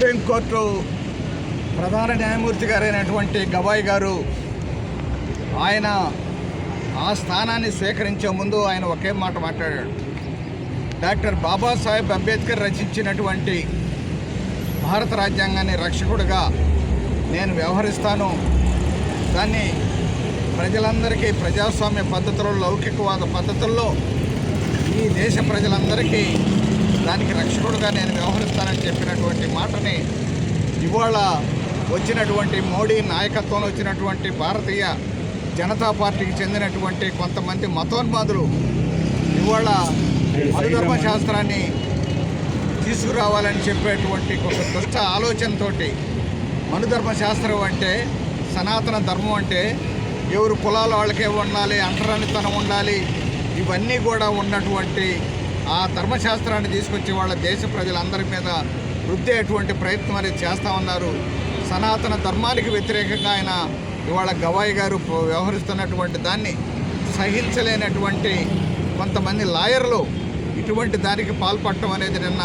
Supreme court ప్రధాన న్యాయమూర్తి గారైనటువంటి గవాయ్ గారు ఆయన ఆ స్థానాన్ని స్వీకరించే ముందు ఆయన ఒకే మాట మాట్లాడాడు. డాక్టర్ బాబాసాహెబ్ అంబేద్కర్ రచించినటువంటి భారత రాజ్యాంగాన్ని రక్షకుడిగా నేను వ్యవహరిస్తాను. దాన్ని ప్రజలందరికీ ప్రజాస్వామ్య పద్ధతుల్లో లౌకికవాద పద్ధతుల్లో ఈ దేశ ప్రజలందరికీ దానికి రక్షకుడుగా నేను వ్యవహరిస్తానని చెప్పినటువంటి మాటని ఇవాళ వచ్చినటువంటి మోడీ నాయకత్వంలో వచ్చినటువంటి భారతీయ జనతా పార్టీకి చెందినటువంటి కొంతమంది మతోన్మాదులు ఇవాళ మనుధర్మ శాస్త్రాన్ని తీసుకురావాలని చెప్పేటువంటి ఒక దుష్ట ఆలోచనతోటి మనుధర్మ శాస్త్రం అంటే సనాతన ధర్మం అంటే ఎవరు కులాల వాళ్ళకే ఉండాలి అంటరానితనం ఉండాలి ఇవన్నీ కూడా ఉన్నటువంటి ఆ ధర్మశాస్త్రాన్ని తీసుకొచ్చి వాళ్ళ దేశ ప్రజలందరి మీద రుద్దేటువంటి ప్రయత్నం అనేది చేస్తూ ఉన్నారు. సనాతన ధర్మానికి వ్యతిరేకంగా ఆయన ఇవాళ గవాయి గారు వ్యవహరిస్తున్నటువంటి దాన్ని సహించలేనటువంటి కొంతమంది లాయర్లు ఇటువంటి దానికి పాల్పడటం అనేది నిన్న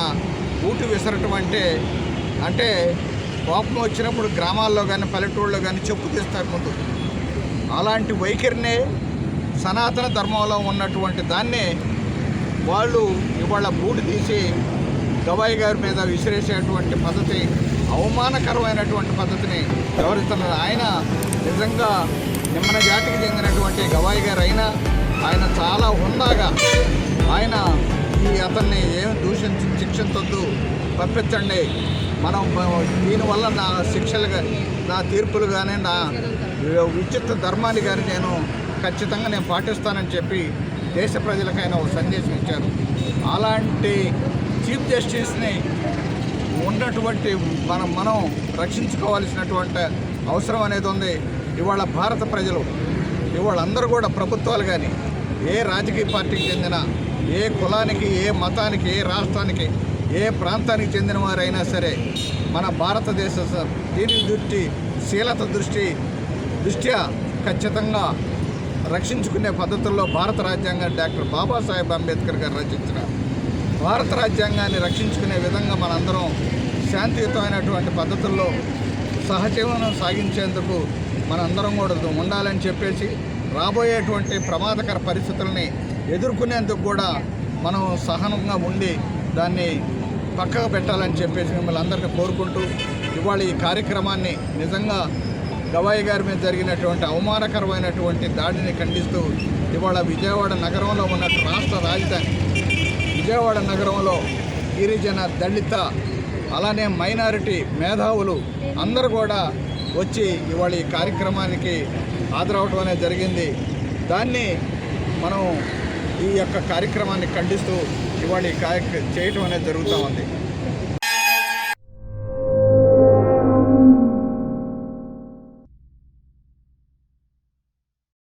ఊటు విసరటం అంటే అంటే కోపం వచ్చినప్పుడు గ్రామాల్లో కానీ పల్లెటూళ్ళలో కానీ చెప్పు తీస్తారు ముందు. అలాంటి వైఖరినే సనాతన ధర్మంలో ఉన్నటువంటి దాన్నే వాళ్ళు ఇవాళ బూటు తీసి గవాయి గారి మీద విసిరేసేటువంటి పద్ధతి అవమానకరమైనటువంటి పద్ధతిని వ్యవహరిస్తున్నారు. ఆయన నిజంగా నిమ్మన జాతికి చెందినటువంటి గవాయి గారు అయినా ఆయన చాలా హుందాగా ఆయన ఈ అతన్ని ఏమి దూషించి శిక్షించొద్దు పంపించండి. మనం దీనివల్ల నా శిక్షలు నా తీర్పులు కానీ నా విచిత్ర ధర్మాన్ని కానీ నేను ఖచ్చితంగా నేను పాటిస్తానని చెప్పి దేశ ప్రజలకైనా ఒక సందేశం ఇచ్చారు. అలాంటి చీఫ్ జస్టిస్ని ఉన్నటువంటి మనం మనం రక్షించుకోవాల్సినటువంటి అవసరం అనేది ఉంది. ఇవాళ భారత ప్రజలు ఇవాళ అందరూ కూడా ప్రభుత్వాలు కానీ ఏ రాజకీయ పార్టీకి చెందిన ఏ కులానికి ఏ మతానికి ఏ రాష్ట్రానికి ఏ ప్రాంతానికి చెందిన వారైనా సరే మన భారతదేశ స- దీని దృష్టి శీలత దృష్టి దృష్ట్యా ఖచ్చితంగా రక్షించుకునే పద్ధతుల్లో భారత రాజ్యాంగాన్ని డాక్టర్ బాబాసాహెబ్ అంబేద్కర్ గారు రచించిన భారత రాజ్యాంగాన్ని రక్షించుకునే విధంగా మనందరం శాంతియుతమైనటువంటి పద్ధతుల్లో సహజీవనం సాగించేందుకు మనందరం కూడా ఉండాలని చెప్పేసి రాబోయేటువంటి ప్రమాదకర పరిస్థితుల్ని ఎదుర్కొనేందుకు కూడా మనం సహనంగా ఉండి దాన్ని పక్కకు పెట్టాలని చెప్పేసి మిమ్మల్ని అందరినీ కోరుకుంటూ ఇవాళ ఈ కార్యక్రమాన్ని నిజంగా గవాయి గారి మీద జరిగినటువంటి అవమానకరమైనటువంటి దాడిని ఖండిస్తూ ఇవాళ విజయవాడ నగరంలో ఉన్న రాష్ట్ర రాజధాని విజయవాడ నగరంలో గిరిజన దళిత అలానే మైనారిటీ మేధావులు అందరూ కూడా వచ్చి ఇవాళ ఈ కార్యక్రమానికి హాజరవటం అనేది జరిగింది. దాన్ని మనం ఈ యొక్క కార్యక్రమాన్ని ఖండిస్తూ ఇవాళ ఈ కార్య చేయటం అనేది జరుగుతూ ఉంది.